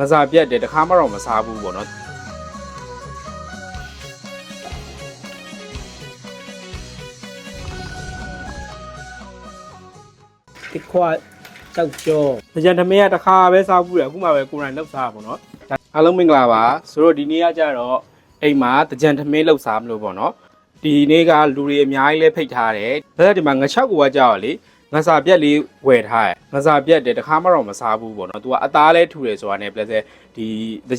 ငစားပြက်တယ်တခါမှတော့မစားဘူးပေါ့နော်တစ်ခွာကြောက်ကြော။ကြံသမင်းကတခါပဲစားဘူးတယ်အခုမှပဲကိုယ်တိုင်လောက်စားတာပေါ့နော်။ဒါအားလုံးမင်္ဂလာပါဆိုတော့ဒီနေ့ကကြတော့အိမ်မှာကြံသမင်းလောက်စားမလို့ပေါ့နော်။ဒီနေ့ကလူတွေအများကြီးလဲဖိတ်ထားတယ်။ဒါကြောင့်ဒီမှာငချောက်ကကကြတော့လေ ငစာပြက်လေးဝယ်ထားတယ်။ငစာပြက်တယ်တခါမှတော့မစားဘူးပေါ့နော်။ तू ကအသားလဲထူတယ်ဆိုတာနဲ့ plus ဒီ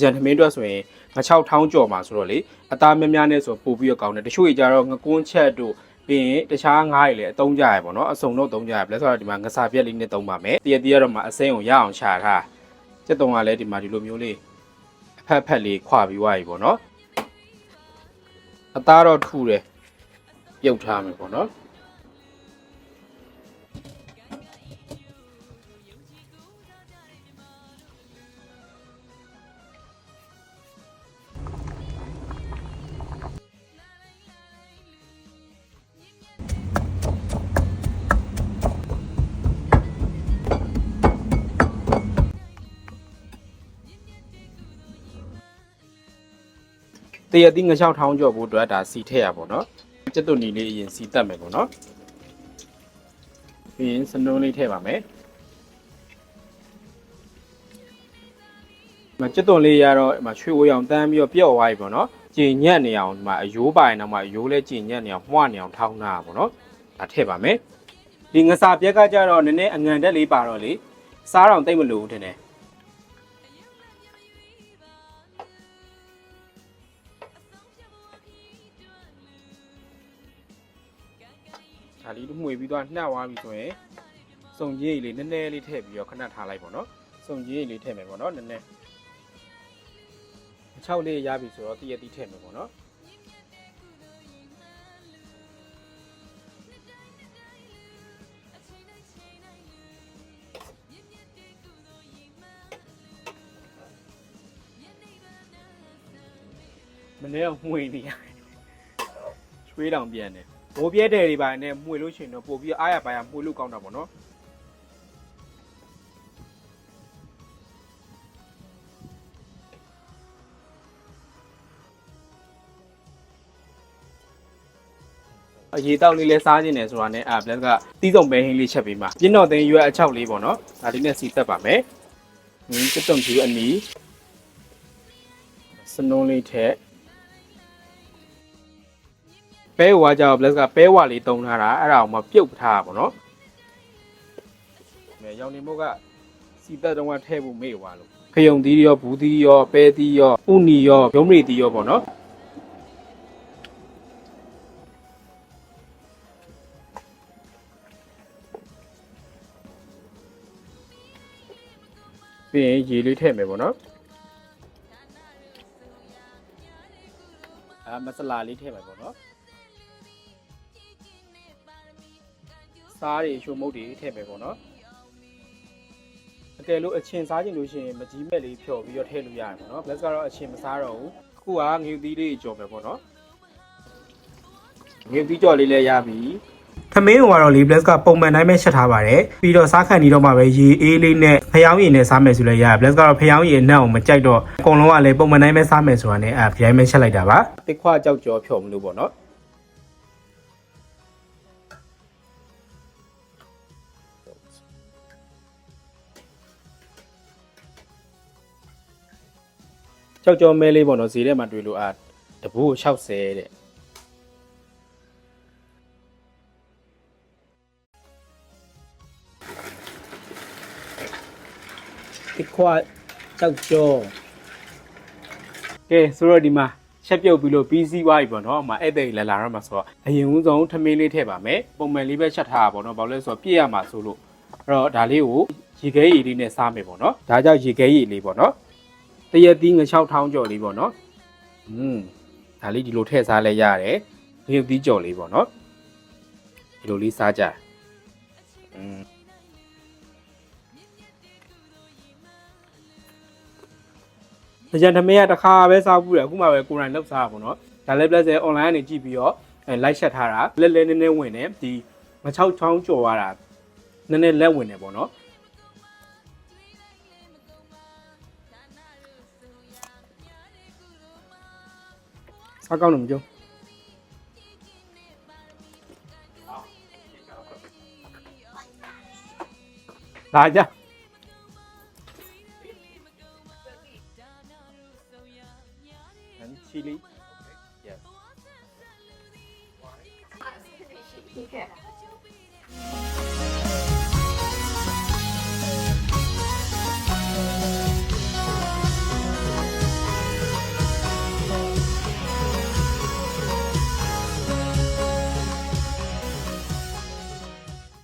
ကြံသမင်းအတွက်ဆိုရင်ငချောက်ထောင်းကြော်မှာဆိုတော့လေအသားများများနဲ့ဆိုပို့ပြီးတော့ကောင်းတယ်။တချို့ကြီးကြတော့ငကွန်းချက်တို့ပြီးရင်တခြားငါးတွေလည်းအသုံးကြရပေါ့နော်အစုံတော့သုံးကြရဘလက်ဆိုတော့ဒီမှာငစာပြက်လေးနဲ့သုံးပါမယ်တရတရတော့မှအစိမ်းကိုရအောင်ချထားစက်တုံးကလည်းဒီမှာဒီလိုမျိုးလေးအဖက်ဖက်လေးခွာပြီးွားပြီပေါ့နော်အသားတော့ထူတယ်ပြုတ်ထားမယ်ပေါ့နော် တရတိငချောက်ထောင်းကြော်ဖို့အတွက်ဒါစီထည့်ရပေါ့နော်စက်တုံနီလေးအရင်စီတက်မယ်ပေါ့နော်ပြီးရင်စနုံးလေးထည့်ပါမယ်မစက်တုံလေးရတော့ဒီမှာချွေဝေးအောင်တန်းပြီးတော့ပြော့သွားပြီပေါ့နော်ကြင်ညက်နေအောင်ဒီမှာအယိုးပိုင်တော့မှအယိုးလဲကြင်ညက်နေအောင်မှွနေအောင်ထောင်းတာပေါ့နော်ဒါထည့်ပါမယ်ဒီငစာပြက်ကကြတော့နည်းနည်းအငံတက်လေးပါတော့လေစားတော့တိတ်မလို့ဘူးထင်တယ် ဒါလေးတို့မှွေပြီးတော့နှက်သွားပြီဆိုရင်စုံကြီးလေးနည်းနည်းလေးထည့်ပြီးတော့ခဏထားလိုက်ပေါ့နော်စုံကြီးလေးထည့်မယ်ပေါ့နော်နည်းနည်း6လေးရပြီဆိုတော့တရက်တီးထည့်မယ်ပေါ့နော်မနေ့ကမှွေနေရချွေးတောင်ပြန်တယ် မိုးပြဲတယ်တွေပါနဲ့မှွေလို့ရှိရင်တော့ပို့ပြီးအားရပါရမှွေလို့ကောင်းတာပေါ့နော်အရေတောက်လေးလဲစားခြင်းတယ်ဆိုတာနဲ့အာ plus ကတီးစုံပဲဟင်းလေးချက်ပေးမှာပြင်းတော့သိန်းရွက်အချောက်လေးပေါ့နော်ဒါလေးနဲ့စီသက်ပါမယ်ဟင်းတက်တုံဖြူအနီစနုံးလေးထက် ပဲဝါကြောက် plus ကပဲဝါလေးတုံးထားတာအဲ့ဒါအောင်မပြုတ်ထားတာပေါ့နော်။အဲရောင်နေမို့ကစီတက်တုံးကထဲဖို့မေ့သွားလို့ခယုံသီးရောဘူးသီးရောပဲသီးရောဥနီရောရုံးမရီသီးရောပေါ့နော်။ပြီးရင်ရေလေးထည့်မယ်ပေါ့နော်။အာမဆလာလေးထည့်မယ်ပေါ့နော်။ စားတွေရှိုးမုတ်တွေထည့်မယ်ပေါ့နော်အကယ်လို့အချင်းစားခြင်းလို့ရှိရင်မကြီးမဲ့လေးဖြော်ပြီးတော့ထည့်လို့ရတယ်ပေါ့နော် plus ကတော့အချင်းမစားတော့ဘူးအခုကငွေသီးလေးကြော်မယ်ပေါ့နော်ငွေသီးကြော်လေးလည်းရပြီသမင်းကတော့လေ plus ကပုံမှန်တိုင်းပဲချက်ထားပါတယ်ပြီးတော့စားခံနေတော့မှပဲရေအေးလေးနဲ့ဖျောင်းရည်နဲ့စားမယ်ဆိုလည်းရတယ် plus ကတော့ဖျောင်းရည်နဲ့အောင်မကြိုက်တော့အကုန်လုံးကလည်းပုံမှန်တိုင်းပဲစားမယ်ဆိုတာနဲ့အဲဖျိုင်းမဲချက်လိုက်တာပါတစ်ခွကြောက်ကြောဖြော်မလို့ပေါ့နော် ကြောက်ကြောမဲလေးပေါ့နော်ဈေးထဲမှာတွေ့လို့အာတပူကို60တဲ့တစ်ခွာကြောက်ကြောကဲဆိုတော့ဒီမှာချက်ပြုတ်ပြီးလို့ပြီးစီးသွားပြီပေါ့နော်အမဧည့်သည်လာလာတော့မှာဆိုတော့အရင်ဦးဆုံးထမင်းလေးထည့်ပါမယ်ပုံမှန်လေးပဲချက်ထားတာပေါ့နော်ဘာလို့လဲဆိုတော့ပြည့်ရမှာဆိုလို့အဲ့တော့ဒါလေးကိုရေခဲရည်လေးနဲ့စားမယ်ပေါ့နော်ဒါကြောင့်ရေခဲရည်လေးပေါ့နော် တရက်သီးငချောက်ထောင်းကြော်လေးပေါ့နော်อืมဒါလေးဒီလိုထည့်စားလဲရတယ်ငရုတ်သီးကြော်လေးပေါ့နော်ဒီလိုလေးစားကြอืม ကြံသမင်းကတစ်ခါပဲစားဘူးတယ်အခုမှပဲကိုယ်တိုင်လောက်စားတာပေါ့နော်ဒါလည်း plus အွန်လိုင်းကနေကြည့်ပြီးတော့အဲ live chat ထားတာလက်လဲနည်းနည်းဝင်တယ်ဒီမချောက်ချောင်းကြော်ရတာနည်းနည်းလက်ဝင်တယ်ပေါ့နော် အကောင်းတော့မကြုံလာကြချီလီ yes